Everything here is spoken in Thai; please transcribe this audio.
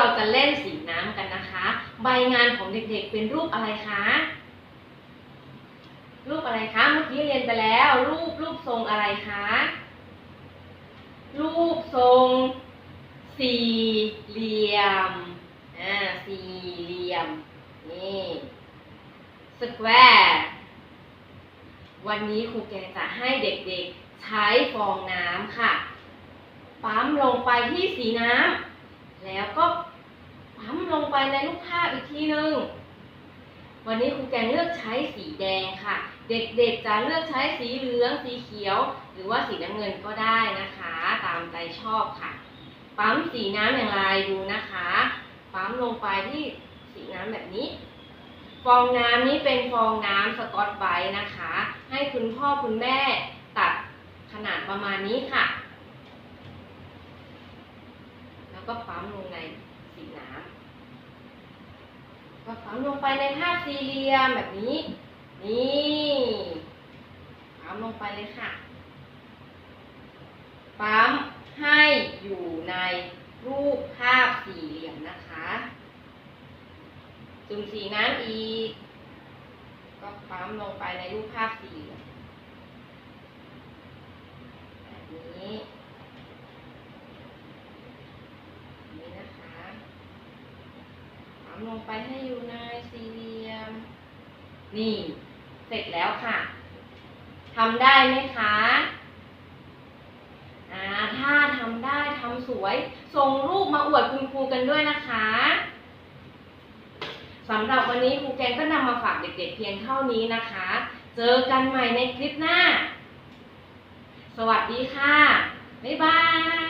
ราจะเล่นสีน้ำกันนะคะ ใบงานของเด็กๆเป็นรูปอะไรคะ รูปอะไรคะ เมื่อกี้เรียนไปแล้ว รูปรูปทรงอะไรคะ รูปทรง สี่เหลี่ยม อ่า สี่เหลี่ยม นี่สแควร์วันนี้ครูแกจะให้เด็กๆ ใช้ฟองน้ำค่ะ ปั๊มลงไปที่สีน้ำ แล้วก็ปั๊มลงไป ในลูกภาพอีกทีนึง วันนี้ครูแกงเลือกใช้สีแดงค่ะ เด็กๆจะเลือกใช้สีเหลือง สีเขียว หรือว่าสีน้ำเงินก็ได้นะคะ ตามใจชอบค่ะ ปั๊มสีน้ำอย่างไรดูนะคะ ปั๊มลงไปที่สีน้ำแบบนี้ ฟองน้ำนี้เป็นฟองน้ำสกอตไบท์นะคะ ให้คุณพ่อคุณแม่ตัดขนาดประมาณนี้ค่ะ แล้วก็ปั๊มลงใน ก็ฝังลงไปในภาพสี่เหลี่ยมแบบนี้ นี่ปั๊มลงไปเลยค่ะ ปั๊มให้อยู่ในรูปภาพสี่เหลี่ยมนะคะ จุ่มสีน้ำอีก ก็ปั๊มลงไปในรูปภาพสี่เหลี่ยมแบบนี้แบบนี้นะคะ ปั๊ม ลงไปให้อยู่ในสี่เหลี่ยม นี่ เสร็จแล้วค่ะทำได้ไหมคะถ้าทำได้ทำสวย ส่งรูปมาอวดคุณครูกันด้วยนะคะสำหรับวันนี้ครูแกงก็นำมาฝากเด็กๆเพียงเท่านี้นะคะ เจอกันใหม่ในคลิปหน้า สวัสดีค่ะ บ๊ายบาย